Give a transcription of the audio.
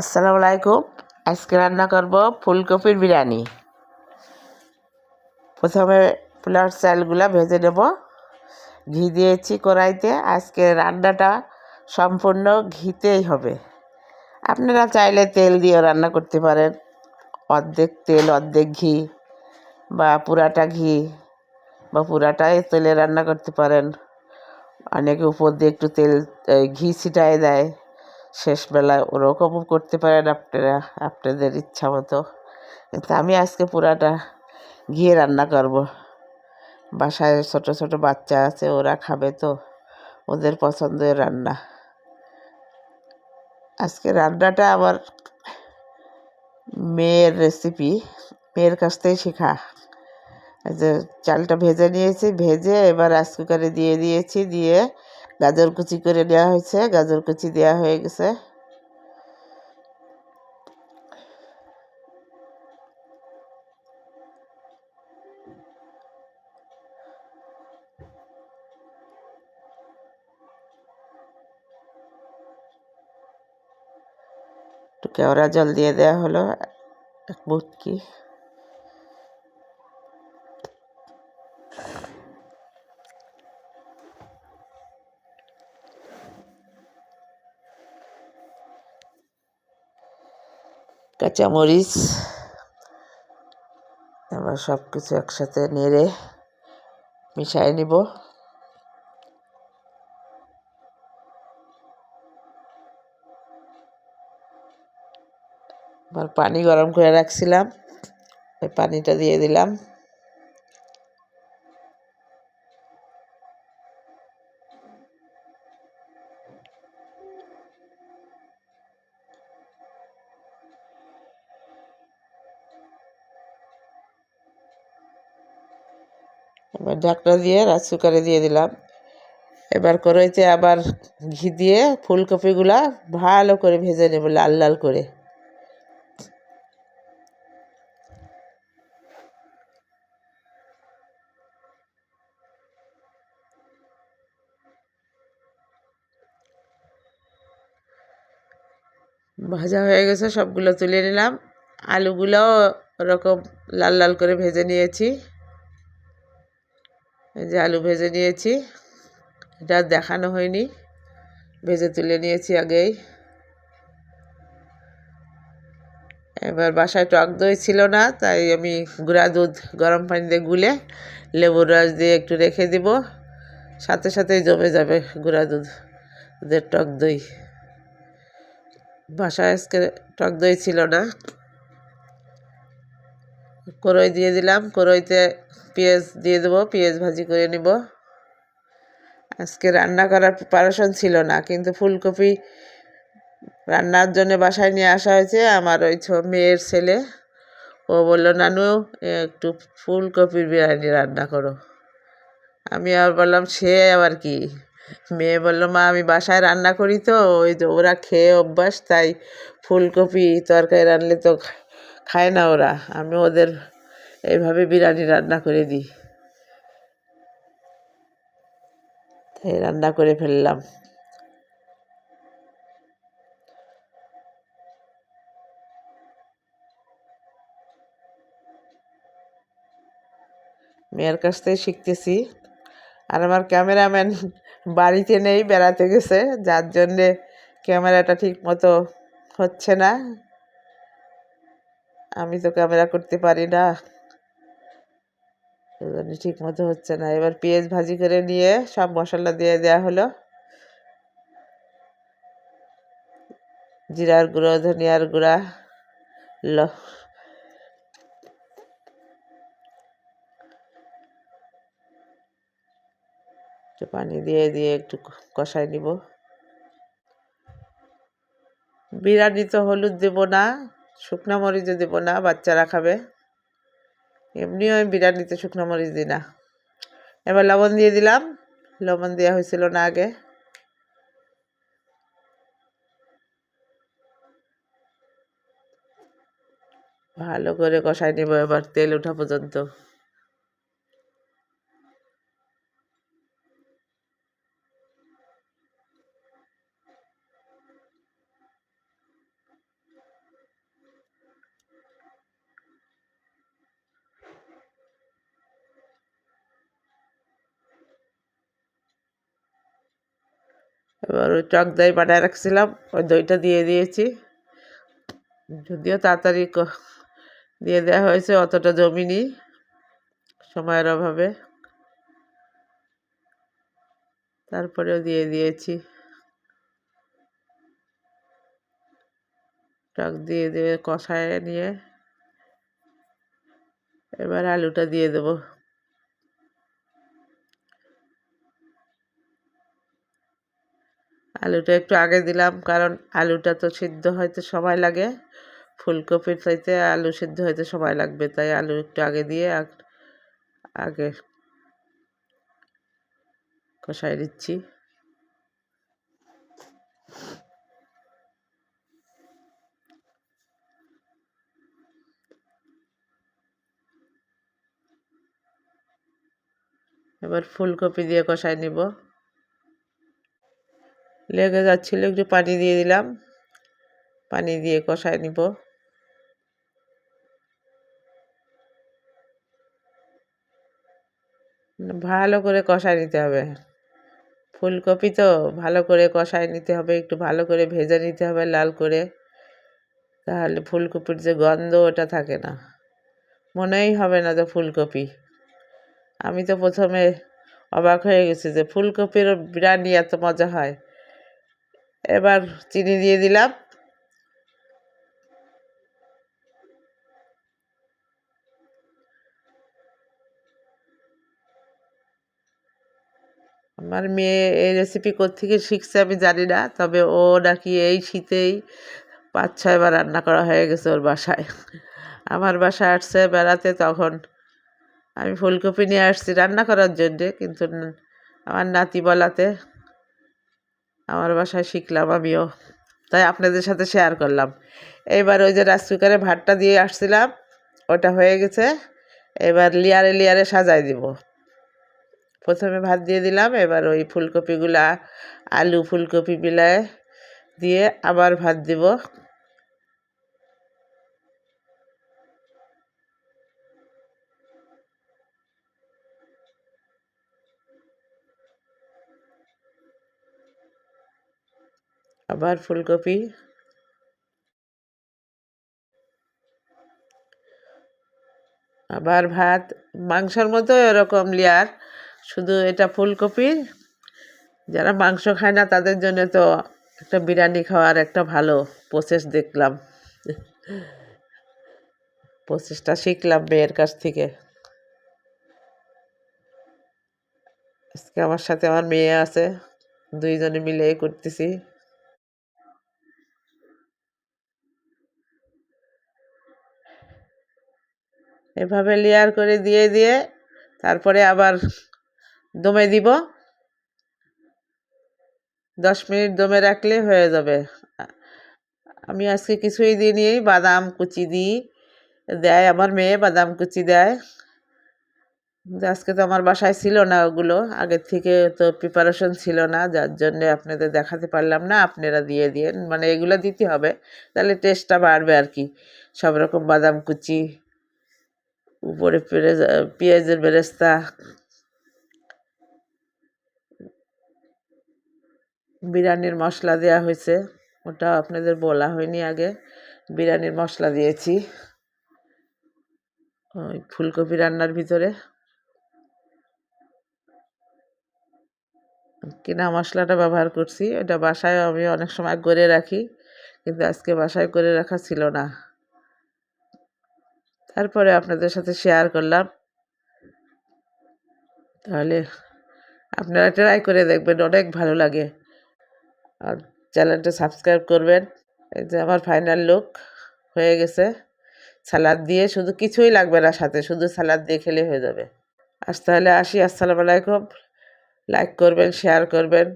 আসসালামু আলাইকুম। আজকে রান্না করব ফুলকপির বিরিয়ানি। প্রথমে পোলার চালগুলো ভেজে নেব। ঘি দিয়েছি কড়াইতে। আজকে রান্নাটা সম্পূর্ণ ঘিতেই হবে। আপনারা চাইলে তেল দিয়েও রান্না করতে পারেন। অর্ধেক তেল, অর্ধেক ঘি বা পুরাটা ঘি বা পুরাটাই তেলে রান্না করতে পারেন। অনেকে উপর দিয়ে একটু তেল ঘি ছিটায় দেয়। শেষবেলায় ওরকমও করতে পারেন আপনারা, আপনাদের ইচ্ছা মতো। কিন্তু আমি আজকে পুরাটা ঘিয়ে রান্না করব। বাসায় ছোট ছোট বাচ্চা আছে, ওরা খাবে তো, ওদের পছন্দের রান্না। আজকে রান্নাটা আমার মেয়ের রেসিপি মেয়ের কাছ থেকে শেখা। যে চালটা ভেজে নিয়েছি, ভেজে এবার রাইস কুকারে দিয়ে দিয়েছি, দিয়ে গাজর কুচি করে নেওয়া হয়েছে, গাজর কুচি দেওয়া হয়ে গেছে। কেওড়া জল দিয়ে দেওয়া হলো, এক মুটকি কাঁচামরিচ এবার সব কিছু একসাথে নেড়ে মিশাই নিব। আবার পানি গরম করে রাখছিলাম ওই পানিটা দিয়ে দিলাম। ঢাকনা দিয়ে রাইস কুকারে দিয়ে দিলাম। এবার কড়াইতে আবার ঘি দিয়ে ফুলকপিগুলা ভালো করে ভেজে নেব লাল লাল করে। ভাজা হয়ে গেছে, সবগুলো তুলে নিলাম। আলুগুলোও ওরকম লাল লাল করে ভেজে নিয়েছি। এই যে আলু ভেজে নিয়েছি। এটা দেখানো হয়নি। ভেজে তুলে নিয়েছি আগেই। এবার বাসায় টক দই ছিল না, তাই আমি গুঁড়া দুধ, গরম পানিতে গুলে লেবুর রস দিয়ে একটু রেখে দিব। সাথে সাথেই জমে যাবে গুঁড়া দুধ, দুধের টক দই। বাসায় আজকে টক দই ছিল না। কড়াই দিয়ে দিলাম। কড়াইতে পেঁয়াজ দিয়ে দেবো, পেঁয়াজ ভাজি করে নিব। আজকে রান্না করার প্রিপারেশন ছিল না, কিন্তু ফুলকপি রান্নার জন্য বাসায় নিয়ে আসা হয়েছে। আমার ওই মেয়ের ছেলে, ও বলল, নানু, একটু ফুলকপির বিরিয়ানি রান্না করো। আমি আবার বললাম, সে আবার কি? মেয়ে বলল, মা, আমি বাসায় রান্না করি তো, ওই যে ওরা খেয়ে অভ্যাস, তাই ফুলকপি তরকারি রানলে তো খায় না ওরা। আমি ওদের এইভাবে বিরিয়ানি রান্না করে দিই। তাই রান্না করে ফেললাম। মেয়ের কাছ থেকে শিখতেছি। আর আমার ক্যামেরাম্যান বাড়িতে নেই, বেড়াতে গেছে। যার জন্যে ক্যামেরাটা ঠিক মতো হচ্ছে না। আমি তো ক্যামেরা করতে পারি না। ঠিক মতো হচ্ছে না। এবার পেঁয়াজ ভাজি করে নিয়ে সব মশলা দিয়ে দেওয়া হলো। জিরার গুঁড়ো, ধনিয়ার গুঁড়া, ল পানি দিয়ে দিয়ে একটু কষাই নিব। বিরিয়ানি তো হলুদ দেব না। শুকনো মরিচও দেবো না, বাচ্চারা খাবে। এমনিও আমি বিরিয়ানিতে শুকনো মরিচ দিই না। এবার লবণ দিয়ে দিলাম। লবণ দেওয়া হয়েছিল না আগে। ভালো করে কষাই নিব এবার, তেল ওঠা পর্যন্ত। এবার ওই টক দই বানায় রাখছিলাম, ওই দইটা দিয়ে দিয়েছি। যদিও তাড়াতাড়ি দিয়ে দেওয়া হয়েছে, অতটা জমিনি, সময়ের অভাবে। তারপরেও দিয়ে দিয়েছি। টক দিয়ে দিয়ে কষায় নিয়ে, এবার আলুটা দিয়ে দেবো। আলুটা একটু আগে দিলাম, কারণ আলুটা তো সিদ্ধ হইতে সময় লাগে। ফুলকপির চাইতে আলু সিদ্ধ হইতে সময় লাগবে, তাই আলু একটু আগে দিয়ে আগে কষাই দিচ্ছি এবার ফুলকপি দিয়ে কষাই নিব। লেগে যাচ্ছিল, একটু পানি দিয়ে দিলাম। পানি দিয়ে কষাই নিব। ভালো করে কষাই নিতে হবে। ফুলকপি তো ভালো করে কষাই নিতে হবে, একটু ভালো করে ভেজে নিতে হবে লাল করে। তাহলে ফুলকপির যে গন্ধ, ওটা থাকে না। মনেই হবে না যে ফুলকপি। আমি তো প্রথমে অবাক হয়ে গেছি যে ফুলকপির বিরিয়ানি এত মজা হয়। এবার চিনি দিয়ে দিলাম। আমার মেয়ে এই রেসিপি কোত্থেকে শিখছে আমি জানি না, তবে ও নাকি এই শীতেই পাঁচ ছয়বার রান্না করা হয়ে গেছে ওর বাসায়। আমার বাসায় আসছে বেড়াতে তখন। আমি ফুলকপি নিয়ে আসছি রান্না করার জন্যে, কিন্তু আমার নাতি বলাতে আমার বাসায় শিখলাম আমিও। তাই আপনাদের সাথে শেয়ার করলাম। এবার ওই যে রাইস কুকারে ভাতটা দিয়ে আসছিলাম, ওটা হয়ে গেছে। এবার লেয়ারে লেয়ারে সাজাই দিব। প্রথমে ভাত দিয়ে দিলাম, এবার ওই ফুলকপিগুলা আলু ফুলকপি বিলায় দিয়ে আবার ভাত দিব। আবার ফুলকপি। আবার ভাত। মাংসর মতো এরকম লেয়ার শুধু এটা ফুলকপি। যারা মাংস খায় না, তাদের জন্য তো একটা বিরিয়ানি খাওয়ার একটা ভালো প্রসেস দেখলাম। প্রসেসটা শিখলাম মেয়ের কাছ থেকে। আজকে আমার সাথে আমার মেয়ে আছে। দুইজনে মিলে করতেছি। এভাবে লেয়ার করে দিয়ে দিয়ে তারপরে আবার দমে দিব। দশ মিনিট দমে রাখলে হয়ে যাবে। আমি আজকে কিছুই দিইনি, বাদাম কুচি দিই, দেয় আমার মেয়ে বাদাম কুচি দেয়। আজকে তো আমার বাসায় ছিল না ওগুলো আগের থেকে তো প্রিপারেশন ছিল না, যার জন্যে আপনাদের দেখাতে পারলাম না, আপনারা দিয়ে দিয়েন মানে এগুলো দিতে হবে, তাহলে টেস্টটা বাড়বে আর কি। সব রকম বাদাম কুচি উপরে পেঁয়াজ পেঁয়াজের বেরেস্তা। বিরিয়ানির মশলা দেওয়া হয়েছে। ওটা আপনাদের বলা হয়নি আগে। বিরিয়ানির মশলা দিয়েছি। ওই ফুলকপি রান্নার ভিতরে। কিনা মশলাটা ব্যবহার করছি এটা বাসায় আমি অনেক সময় করে রাখি, কিন্তু আজকে বাসায় করে রাখা ছিল না। তারপরে আপনাদের সাথে শেয়ার করলাম। তাহলে আপনারা ট্রাই করে দেখবেন, অনেক ভালো লাগে। আর চ্যানেলটা সাবস্ক্রাইব করবেন। এই যে আমার ফাইনাল লুক হয়ে গেছে। সালাদ দিয়ে শুধু কিছুই লাগবে না সাথে, শুধু সালাদ দিয়ে খেলে হয়ে যাবে। আজ তাহলে আসি, আসসালামু আলাইকুম। লাইক করবেন শেয়ার করবেন।